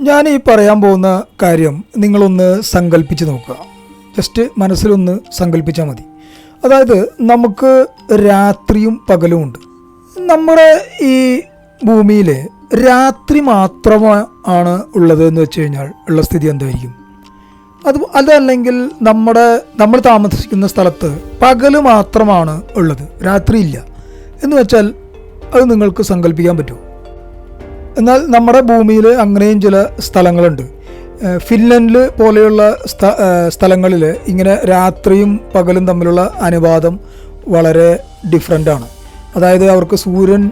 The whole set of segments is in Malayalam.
ഞാൻ ഈ പറയാൻ പോകുന്ന കാര്യം നിങ്ങളൊന്ന് സങ്കല്പിച്ച് നോക്കുക. ജസ്റ്റ് മനസ്സിലൊന്ന് സങ്കല്പിച്ചാൽ മതി. അതായത് നമുക്ക് രാത്രിയും പകലും ഉണ്ട്. നമ്മുടെ ഈ ഭൂമിയിൽ രാത്രി മാത്രമാണ് ഉള്ളത് എന്ന് വെച്ച് കഴിഞ്ഞാൽ ഉള്ള സ്ഥിതി എന്തായിരിക്കും? അത് അതല്ലെങ്കിൽ നമ്മുടെ നമ്മൾ താമസിക്കുന്ന സ്ഥലത്ത് പകൽ മാത്രമാണ് ഉള്ളത്. രാത്രിയില്ല. എന്ന് വെച്ചാൽ അത് നിങ്ങൾക്ക് സങ്കല്പിക്കാൻ പറ്റുമോ? എന്നാൽ നമ്മുടെ ഭൂമിയിൽ അങ്ങനെയും ചില സ്ഥലങ്ങളുണ്ട്. ഫിൻലൻഡിൽ പോലെയുള്ള സ്ഥ സ്ഥലങ്ങളിൽ ഇങ്ങനെ രാത്രിയും പകലും തമ്മിലുള്ള അനുപാതം വളരെ ഡിഫറെന്റ് ആണ്. അതായത് അവർക്ക് സൂര്യൻ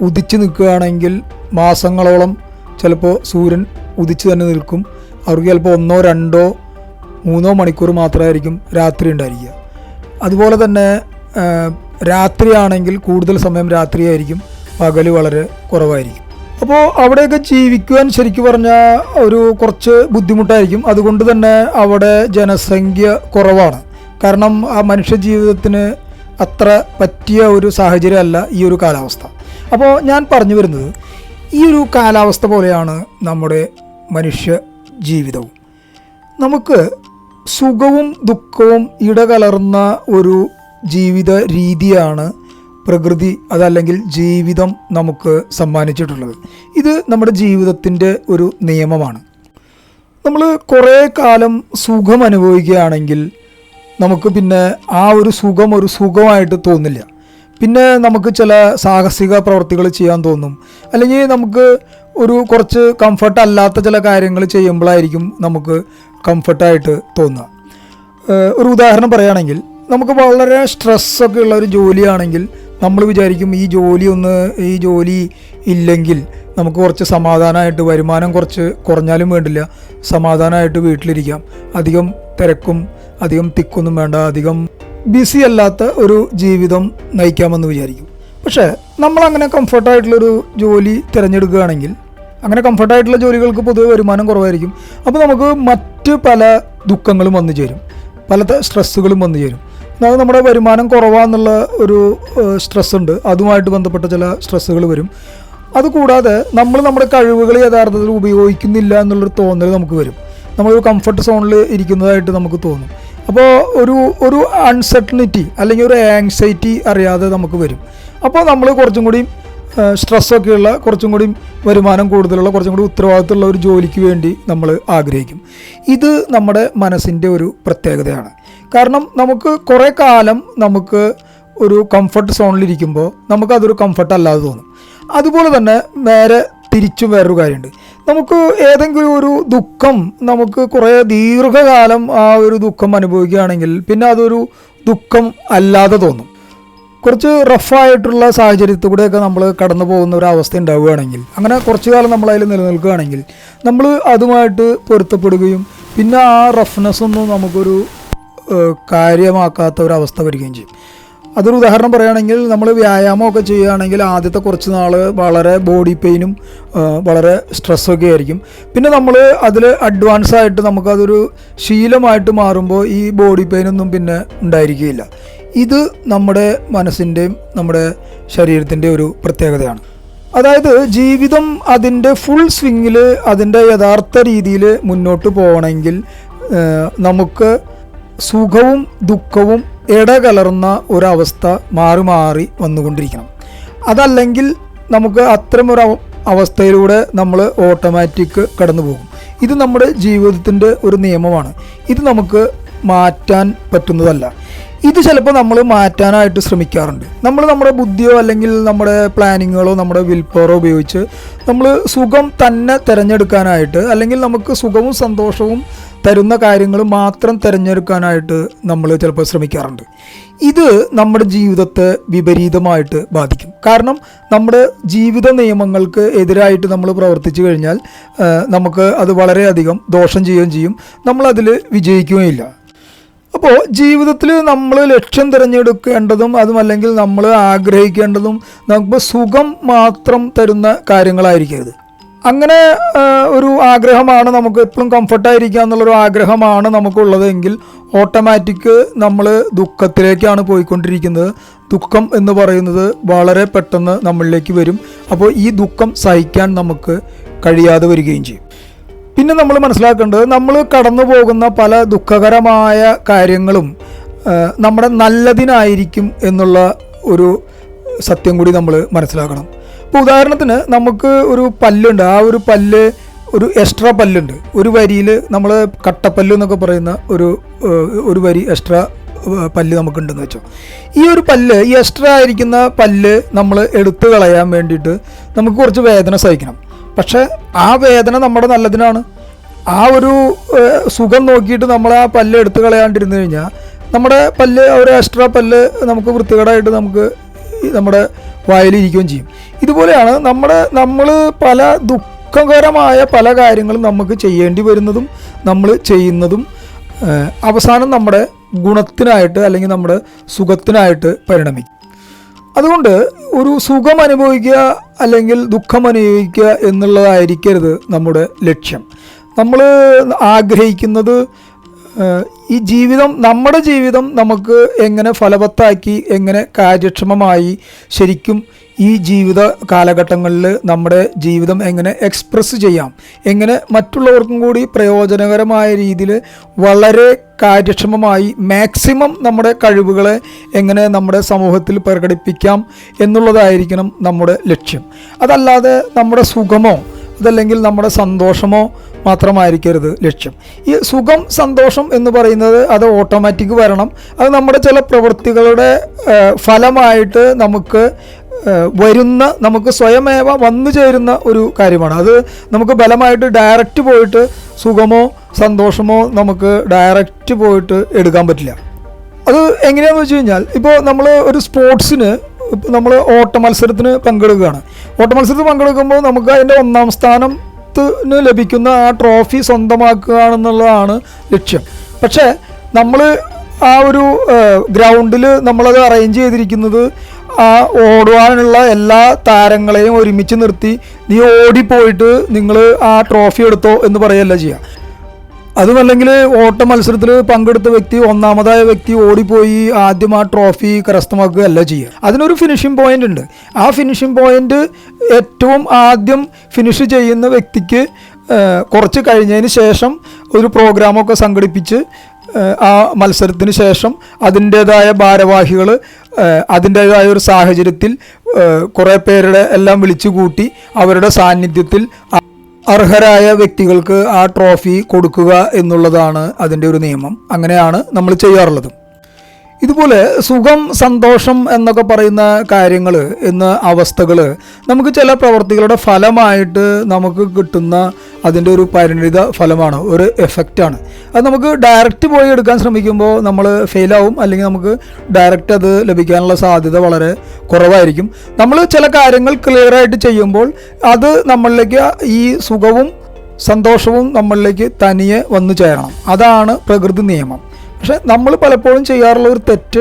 ഉദിച്ചു നിൽക്കുകയാണെങ്കിൽ മാസങ്ങളോളം ചിലപ്പോൾ സൂര്യൻ ഉദിച്ചു തന്നെ നിൽക്കും. അവർക്ക് ചിലപ്പോൾ ഒന്നോ രണ്ടോ മൂന്നോ മണിക്കൂർ മാത്രമായിരിക്കും രാത്രി ഉണ്ടായിരിക്കുക. അതുപോലെ തന്നെ രാത്രിയാണെങ്കിൽ കൂടുതൽ സമയം രാത്രിയായിരിക്കും. പകൽ വളരെ കുറവായിരിക്കും. അപ്പോൾ അവിടെയൊക്കെ ജീവിക്കുവാൻ ശരിക്കും പറഞ്ഞാൽ ഒരു കുറച്ച് ബുദ്ധിമുട്ടായിരിക്കും. അതുകൊണ്ട് തന്നെ അവിടെ ജനസംഖ്യ കുറവാണ്. കാരണം ആ മനുഷ്യ ജീവിതത്തിന് അത്ര പറ്റിയ ഒരു സാഹചര്യമല്ല ഈ ഒരു കാലാവസ്ഥ. അപ്പോൾ ഞാൻ പറഞ്ഞു വരുന്നത് ഈ ഒരു കാലാവസ്ഥ പോലെയാണ് നമ്മുടെ മനുഷ്യ ജീവിതവും. നമുക്ക് സുഖവും ദുഃഖവും ഇടകലർന്ന ഒരു ജീവിത രീതിയാണ് പ്രകൃതി അതല്ലെങ്കിൽ ജീവിതം നമുക്ക് സമ്മാനിച്ചിട്ടുള്ളത്. ഇത് നമ്മുടെ ജീവിതത്തിന്റെ ഒരു നിയമമാണ്. നമ്മൾ കുറേ കാലം സുഖം അനുഭവിക്കുകയാണെങ്കിൽ നമുക്ക് പിന്നെ ആ ഒരു സുഖം ഒരു സുഖമായിട്ട് തോന്നില്ല. പിന്നെ നമുക്ക് ചില സാഹസിക പ്രവർത്തികൾ ചെയ്യാൻ തോന്നും. അല്ലെങ്കിൽ നമുക്ക് ഒരു കുറച്ച് കംഫർട്ട് അല്ലാത്ത ചില കാര്യങ്ങൾ ചെയ്യുമ്പോഴായിരിക്കും നമുക്ക് കംഫർട്ടായിട്ട് തോന്നുക. ഒരു ഉദാഹരണം പറയുകയാണെങ്കിൽ നമുക്ക് വളരെ സ്ട്രെസ്സൊക്കെ ഉള്ള ഒരു ജോലിയാണെങ്കിൽ നമ്മൾ വിചാരിക്കും ഈ ജോലി ഒന്ന് ഈ ജോലി ഇല്ലെങ്കിൽ നമുക്ക് കുറച്ച് സമാധാനമായിട്ട് വരുമാനം കുറച്ച് കുറഞ്ഞാലും വേണ്ടില്ല. സമാധാനമായിട്ട് വീട്ടിലിരിക്കാം. അധികം തിരക്കും അധികം തിക്കൊന്നും വേണ്ട. അധികം ബിസി അല്ലാത്ത ഒരു ജീവിതം നയിക്കാമെന്ന് വിചാരിക്കും. പക്ഷേ നമ്മളങ്ങനെ കംഫർട്ടായിട്ടുള്ളൊരു ജോലി തിരഞ്ഞെടുക്കുകയാണെങ്കിൽ അങ്ങനെ കംഫർട്ടായിട്ടുള്ള ജോലികൾക്ക് പൊതുവെ വരുമാനം കുറവായിരിക്കും. അപ്പോൾ നമുക്ക് മറ്റ് പല ദുഃഖങ്ങളും വന്നു ചേരും. പല സ്ട്രെസ്സുകളും വന്നു ചേരും. അതായത് നമ്മുടെ വരുമാനം കുറവാന്നുള്ള ഒരു സ്ട്രെസ് ഉണ്ട് അതുമായിട്ട് ബന്ധപ്പെട്ട ചില സ്ട്രെസ്സുകൾ വരും. അതുകൂടാതെ നമ്മൾ നമ്മുടെ കഴിവുകൾ യഥാർത്ഥത്തിൽ ഉപയോഗിക്കുന്നില്ല എന്നുള്ളൊരു തോന്നൽ നമുക്ക് വരും. നമ്മളൊരു കംഫർട്ട് സോണിൽ ഇരിക്കുന്നതായിട്ട് നമുക്ക് തോന്നും. അപ്പോൾ ഒരു ഒരു അൺസർട്ടനിറ്റി അല്ലെങ്കിൽ ഒരു ആങ്സൈറ്റി അറിയാതെ നമുക്ക് വരും. അപ്പോൾ നമ്മൾ കുറച്ചും കൂടി സ്ട്രെസ്സൊക്കെയുള്ള കുറച്ചും കൂടി വരുമാനം കൂടുതലുള്ള കുറച്ചും കൂടി ഉത്തരവാദിത്തമുള്ള ഒരു ജോലിക്ക് വേണ്ടി നമ്മൾ ആഗ്രഹിക്കും. ഇത് നമ്മുടെ മനസ്സിന്റെ ഒരു പ്രത്യേകതയാണ്. കാരണം നമുക്ക് കുറേ കാലം നമുക്ക് ഒരു കംഫർട്ട് സോണിലിരിക്കുമ്പോൾ നമുക്കതൊരു കംഫർട്ട് അല്ലാതെ തോന്നും. അതുപോലെ തന്നെ നേരെ തിരിച്ചും വേറൊരു കാര്യമുണ്ട്. നമുക്ക് ഏതെങ്കിലും ഒരു ദുഃഖം നമുക്ക് കുറേ ദീർഘകാലം ആ ഒരു ദുഃഖം അനുഭവിക്കുകയാണെങ്കിൽ പിന്നെ അതൊരു ദുഃഖം അല്ലാതെ തോന്നും. കുറച്ച് റഫായിട്ടുള്ള സാഹചര്യത്തിൽ കൂടെയൊക്കെ നമ്മൾ കടന്നു പോകുന്ന ഒരു അവസ്ഥ ഉണ്ടാവുകയാണെങ്കിൽ അങ്ങനെ കുറച്ച് കാലം നമ്മൾ നിലനിൽക്കുകയാണെങ്കിൽ നമ്മൾ അതുമായിട്ട് പൊരുത്തപ്പെടുകയും പിന്നെ ആ റഫ്നെസ് ഒന്നും നമുക്കൊരു കാര്യമാക്കാത്ത ഒരവസ്ഥ വരികയും ചെയ്യും. അതൊരു ഉദാഹരണം പറയുകയാണെങ്കിൽ നമ്മൾ വ്യായാമമൊക്കെ ചെയ്യുകയാണെങ്കിൽ ആദ്യത്തെ കുറച്ച് നാൾ വളരെ ബോഡി പെയിനും വളരെ സ്ട്രെസ്സൊക്കെ ആയിരിക്കും. പിന്നെ നമ്മൾ അതിൽ അഡ്വാൻസ് ആയിട്ട് നമുക്കതൊരു ശീലമായിട്ട് മാറുമ്പോൾ ഈ ബോഡി പെയിനൊന്നും പിന്നെ ഉണ്ടായിരിക്കുകയില്ല. ഇത് നമ്മുടെ മനസ്സിന്റെയും നമ്മുടെ ശരീരത്തിന്റെ ഒരു പ്രത്യേകതയാണ്. അതായത് ജീവിതം അതിന്റെ ഫുൾ സ്വിങ്ങിൽ അതിന്റെ യഥാർത്ഥ രീതിയിൽ മുന്നോട്ട് പോകണമെങ്കിൽ നമുക്ക് സുഖവും ദുഃഖവും ഇടകലർന്ന ഒരവസ്ഥ മാറി മാറി വന്നുകൊണ്ടിരിക്കണം. അതല്ലെങ്കിൽ നമുക്ക് അത്തരമൊരു അവസ്ഥയിലൂടെ നമ്മൾ ഓട്ടോമാറ്റിക് കടന്നു പോകും ഇത് നമ്മുടെ ജീവിതത്തിന്റെ ഒരു നിയമമാണ്. ഇത് നമുക്ക് മാറ്റാൻ പറ്റുന്നതല്ല. ഇത് ചിലപ്പോൾ നമ്മൾ മാറ്റാനായിട്ട് ശ്രമിക്കാറുണ്ട്. നമ്മൾ നമ്മുടെ ബുദ്ധിയോ അല്ലെങ്കിൽ നമ്മുടെ പ്ലാനിങ്ങുകളോ നമ്മുടെ വിൽ പവറോ ഉപയോഗിച്ച് നമ്മൾ സുഖം തന്നെ തിരഞ്ഞെടുക്കാനായിട്ട് അല്ലെങ്കിൽ നമുക്ക് സുഖവും സന്തോഷവും തരുന്ന കാര്യങ്ങൾ മാത്രം തിരഞ്ഞെടുക്കാനായിട്ട് നമ്മൾ ചിലപ്പോൾ ശ്രമിക്കാറുണ്ട്. ഇത് നമ്മുടെ ജീവിതത്തെ വിപരീതമായിട്ട് ബാധിക്കും. കാരണം നമ്മുടെ ജീവിത നിയമങ്ങൾക്ക് എതിരായിട്ട് നമ്മൾ പ്രവർത്തിച്ചു കഴിഞ്ഞാൽ നമുക്ക് അത് വളരെയധികം ദോഷം ചെയ്യുകയും ചെയ്യും. നമ്മളതിൽ വിജയിക്കുകയില്ല അപ്പോൾ ജീവിതത്തിൽ നമ്മൾ ലക്ഷ്യം തിരഞ്ഞെടുക്കേണ്ടതും അതുമല്ലെങ്കിൽ നമ്മൾ ആഗ്രഹിക്കേണ്ടതും നമുക്ക് സുഖം മാത്രം തരുന്ന കാര്യങ്ങളായിരിക്കരുത്. അങ്ങനെ ഒരു ആഗ്രഹമാണ് നമുക്ക് എപ്പോഴും കംഫർട്ടായിരിക്കുക എന്നുള്ളൊരു ആഗ്രഹമാണ് നമുക്കുള്ളതെങ്കിൽ ഓട്ടോമാറ്റിക് നമ്മൾ ദുഃഖത്തിലേക്കാണ് പോയിക്കൊണ്ടിരിക്കുന്നത്. ദുഃഖം എന്ന് പറയുന്നത് വളരെ പെട്ടെന്ന് നമ്മളിലേക്ക് വരും. അപ്പോൾ ഈ ദുഃഖം സഹിക്കാൻ നമുക്ക് കഴിയാതെ വരികയും ചെയ്യും. പിന്നെ നമ്മൾ മനസ്സിലാക്കേണ്ടത് നമ്മൾ കടന്നു പോകുന്ന പല ദുഃഖകരമായ കാര്യങ്ങളും നമ്മുടെ നല്ലതിനായിരിക്കും എന്നുള്ള ഒരു സത്യം കൂടി നമ്മൾ മനസ്സിലാക്കണം. ഇപ്പോൾ ഉദാഹരണത്തിന് നമുക്ക് ഒരു പല്ലുണ്ട്. ആ ഒരു പല്ല് ഒരു എക്സ്ട്രാ പല്ലുണ്ട്. ഒരു വരിയിൽ നമ്മൾ കട്ടപ്പല്ല് എന്നൊക്കെ പറയുന്ന ഒരു ഒരു വരി എക്സ്ട്രാ പല്ല് നമുക്കുണ്ടെന്ന് വെച്ചോ. ഈ ഒരു പല്ല് ഈ എക്സ്ട്രാ ആയിരിക്കുന്ന പല്ല് നമ്മൾ എടുത്തു കളയാൻ വേണ്ടിയിട്ട് നമുക്ക് കുറച്ച് വേദന സഹിക്കണം. പക്ഷേ ആ വേദന നമ്മുടെ നല്ലതിനാണ്. ആ ഒരു സുഖം നോക്കിയിട്ട് നമ്മൾ ആ പല്ല് എടുത്തു കളയാണ്ടിരുന്നു കഴിഞ്ഞാൽ നമ്മുടെ പല്ല് ഒരു എക്സ്ട്രാ പല്ല് നമുക്ക് വൃത്തികേടായിട്ട് നമുക്ക് നമ്മുടെ വായിലിരിക്കുകയും ചെയ്യും. ഇതുപോലെയാണ് നമ്മുടെ നമ്മൾ പല ദുഃഖകരമായ പല കാര്യങ്ങളും നമുക്ക് ചെയ്യേണ്ടി വരുന്നതും നമ്മൾ ചെയ്യുന്നതും അവസാനം നമ്മുടെ ഗുണത്തിനായിട്ട് അല്ലെങ്കിൽ നമ്മുടെ സുഖത്തിനായിട്ട് പരിണമിക്കും. അതുകൊണ്ട് ഒരു സുഖം അനുഭവിക്കുക അല്ലെങ്കിൽ ദുഃഖം അനുഭവിക്കുക എന്നുള്ളതായിരിക്കരുത് നമ്മുടെ ലക്ഷ്യം. നമ്മൾ ആഗ്രഹിക്കുന്നത് ഈ ജീവിതം നമ്മുടെ ജീവിതം നമുക്ക് എങ്ങനെ ഫലവത്താക്കി എങ്ങനെ കാര്യക്ഷമമായി ശരിക്കും ഈ ജീവിത കാലഘട്ടങ്ങളിൽ നമ്മുടെ ജീവിതം എങ്ങനെ എക്സ്പ്രസ് ചെയ്യാം എങ്ങനെ മറ്റുള്ളവർക്കും കൂടി പ്രയോജനകരമായ രീതിയിൽ വളരെ കാര്യക്ഷമമായി മാക്സിമം നമ്മുടെ കഴിവുകളെ എങ്ങനെ നമ്മുടെ സമൂഹത്തിൽ പ്രകടിപ്പിക്കാം എന്നുള്ളതായിരിക്കണം നമ്മുടെ ലക്ഷ്യം. അതല്ലാതെ നമ്മുടെ സുഖമോ അതല്ലെങ്കിൽ നമ്മുടെ സന്തോഷമോ മാത്രമായിരിക്കരുത് ലക്ഷ്യം. ഈ സുഖം സന്തോഷം എന്ന് പറയുന്നത് അത് ഓട്ടോമാറ്റിക് വരണം. അത് നമ്മുടെ ചില പ്രവൃത്തികളുടെ ഫലമായിട്ട് നമുക്ക് വരുന്ന നമുക്ക് സ്വയമേവ വന്നു ചേരുന്ന ഒരു കാര്യമാണ്. അത് നമുക്ക് ബലമായിട്ട് ഡയറക്റ്റ് പോയിട്ട് സുഖമോ സന്തോഷമോ നമുക്ക് ഡയറക്റ്റ് പോയിട്ട് എടുക്കാൻ പറ്റില്ല. അത് എങ്ങനെയാണെന്ന് വെച്ച് കഴിഞ്ഞാൽ ഇപ്പോൾ നമ്മൾ ഒരു സ്പോർട്സിന് നമ്മൾ ഓട്ട മത്സരത്തിന് പങ്കെടുക്കുകയാണ്. ഓട്ട മത്സരത്തിൽ പങ്കെടുക്കുമ്പോൾ നമുക്ക് അതിന്റെ ഒന്നാം സ്ഥാനത്തിന് ലഭിക്കുന്ന ആ ട്രോഫി സ്വന്തമാക്കുക എന്നുള്ളതാണ് ലക്ഷ്യം. പക്ഷേ നമ്മൾ ആ ഒരു ഗ്രൗണ്ടിൽ നമ്മളത് അറേഞ്ച് ചെയ്തിരിക്കുന്നത് ആ ഓടുവാനുള്ള എല്ലാ താരങ്ങളെയും ഒരുമിച്ച് നിർത്തി നീ ഓടിപ്പോയിട്ട് നിങ്ങൾ ആ ട്രോഫി എടുത്തോ എന്ന് പറയല്ല ചെയ്യുക അതുമല്ലെങ്കിൽ ഓട്ട മത്സരത്തിൽ പങ്കെടുത്ത വ്യക്തി ഒന്നാമതായ വ്യക്തി ഓടിപ്പോയി ആദ്യം ആ ട്രോഫി കരസ്ഥമാക്കുക അല്ല ചെയ്യുക. അതിനൊരു ഫിനിഷിംഗ് പോയിന്റ് ഉണ്ട്. ആ ഫിനിഷിംഗ് പോയിന്റ് ഏറ്റവും ആദ്യം ഫിനിഷ് ചെയ്യുന്ന വ്യക്തിക്ക് കുറച്ച് കഴിഞ്ഞതിന് ശേഷം ഒരു പ്രോഗ്രാമൊക്കെ സംഘടിപ്പിച്ച് ആ, മത്സരത്തിന് ശേഷം അതിന്റേതായ ഭാരവാഹികൾ അതിന്റേതായ ഒരു സാഹചര്യത്തിൽ കുറേ പേരുടെ എല്ലാം വിളിച്ചു കൂട്ടി അവരുടെ സാന്നിധ്യത്തിൽ അർഹരായ വ്യക്തികൾക്ക് ആ ട്രോഫി കൊടുക്കുക എന്നുള്ളതാണ് അതിന്റെ ഒരു നിയമം. അങ്ങനെയാണ് നമ്മൾ ചെയ്യാറുള്ളത്. ഇതുപോലെ സുഖം സന്തോഷം എന്നൊക്കെ പറയുന്ന കാര്യങ്ങൾ എന്ന അവസ്ഥകൾ നമുക്ക് ചില പ്രവർത്തികളുടെ ഫലമായിട്ട് നമുക്ക് കിട്ടുന്ന അതിന്റെ ഒരു പരിണിത ഫലമാണ് ഒരു എഫക്റ്റാണ് അത് നമുക്ക് ഡയറക്റ്റ് പോയി എടുക്കാൻ ശ്രമിക്കുമ്പോൾ നമ്മൾ ഫെയിലാവും അല്ലെങ്കിൽ നമുക്ക് ഡയറക്റ്റ് അത് ലഭിക്കാനുള്ള സാധ്യത വളരെ കുറവായിരിക്കും. നമ്മൾ ചില കാര്യങ്ങൾ ക്ലിയറായിട്ട് ചെയ്യുമ്പോൾ അത് നമ്മളിലേക്ക് ഈ സുഖവും സന്തോഷവും നമ്മളിലേക്ക് തനിയെ വന്നു ചേരണം. അതാണ് പ്രകൃതി നിയമം. പക്ഷെ നമ്മൾ പലപ്പോഴും ചെയ്യാറുള്ള ഒരു തെറ്റ്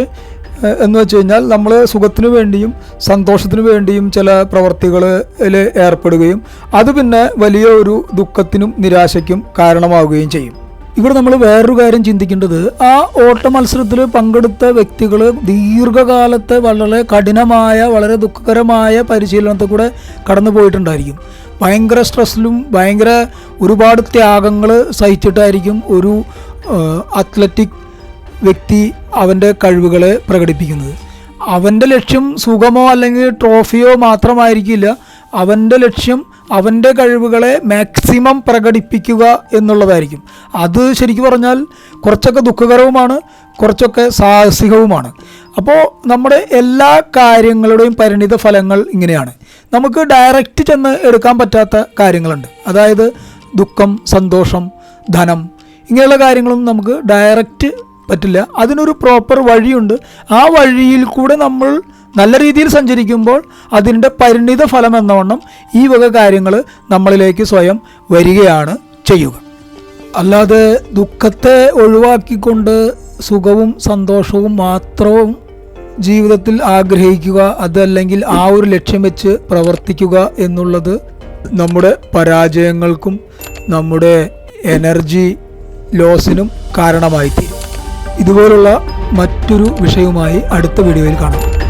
എന്ന് വെച്ച് കഴിഞ്ഞാൽ നമ്മൾ സുഖത്തിന് വേണ്ടിയും സന്തോഷത്തിന് വേണ്ടിയും ചില പ്രവർത്തികളിൽ ഏർപ്പെടുകയും അത് പിന്നെ വലിയ ഒരു ദുഃഖത്തിനും നിരാശയ്ക്കും കാരണമാവുകയും ചെയ്യും. ഇവിടെ നമ്മൾ വേറൊരു കാര്യം ചിന്തിക്കേണ്ടത് ആ ഓട്ട മത്സരത്തിൽ പങ്കെടുത്ത വ്യക്തികൾ ദീർഘകാലത്തെ വളരെ കഠിനമായ വളരെ ദുഃഖകരമായ പരിശീലനത്തിൽ കൂടെ കടന്നു പോയിട്ടുണ്ടായിരിക്കും. ഭയങ്കര സ്ട്രെസ്സിലും ഭയങ്കര ഒരുപാട് ത്യാഗങ്ങൾ സഹിച്ചിട്ടായിരിക്കും ഒരു അത്ലറ്റിക് വ്യക്തി അവന്റെ കഴിവുകളെ പ്രകടിപ്പിക്കുന്നത്. അവന്റെ ലക്ഷ്യം സുഖമോ അല്ലെങ്കിൽ ട്രോഫിയോ മാത്രമായിരിക്കില്ല. അവന്റെ ലക്ഷ്യം അവന്റെ കഴിവുകളെ മാക്സിമം പ്രകടിപ്പിക്കുക എന്നുള്ളതായിരിക്കും. അത് ശരിക്കും പറഞ്ഞാൽ കുറച്ചൊക്കെ ദുഃഖകരവുമാണ് കുറച്ചൊക്കെ സാഹസികവുമാണ്. അപ്പോൾ നമ്മുടെ എല്ലാ കാര്യങ്ങളുടെയും പരിണിത ഫലങ്ങൾ ഇങ്ങനെയാണ്. നമുക്ക് ഡയറക്റ്റ് ചെന്ന് എടുക്കാൻ പറ്റാത്ത കാര്യങ്ങളുണ്ട്. അതായത് ദുഃഖം സന്തോഷം ധനം ഇങ്ങനെയുള്ള കാര്യങ്ങളും നമുക്ക് ഡയറക്റ്റ് പറ്റില്ല. അതിനൊരു പ്രോപ്പർ വഴിയുണ്ട്. ആ വഴിയിൽ കൂടെ നമ്മൾ നല്ല രീതിയിൽ സഞ്ചരിക്കുമ്പോൾ അതിന്റെ പരിണിത ഫലം എന്നവണ്ണം ഈ വക കാര്യങ്ങൾ നമ്മളിലേക്ക് സ്വയം വരികയാണ് ചെയ്യുക. അല്ലാതെ ദുഃഖത്തെ ഒഴിവാക്കിക്കൊണ്ട് സുഖവും സന്തോഷവും മാത്രവും ജീവിതത്തിൽ ആഗ്രഹിക്കുക അതല്ലെങ്കിൽ ആ ഒരു ലക്ഷ്യം വെച്ച് പ്രവർത്തിക്കുക എന്നുള്ളത് നമ്മുടെ പരാജയങ്ങൾക്കും നമ്മുടെ എനർജി ലോസിനും കാരണമായി തീരും ഇതുപോലുള്ള മറ്റൊരു വിഷയവുമായി അടുത്ത വീഡിയോയിൽ കാണാം.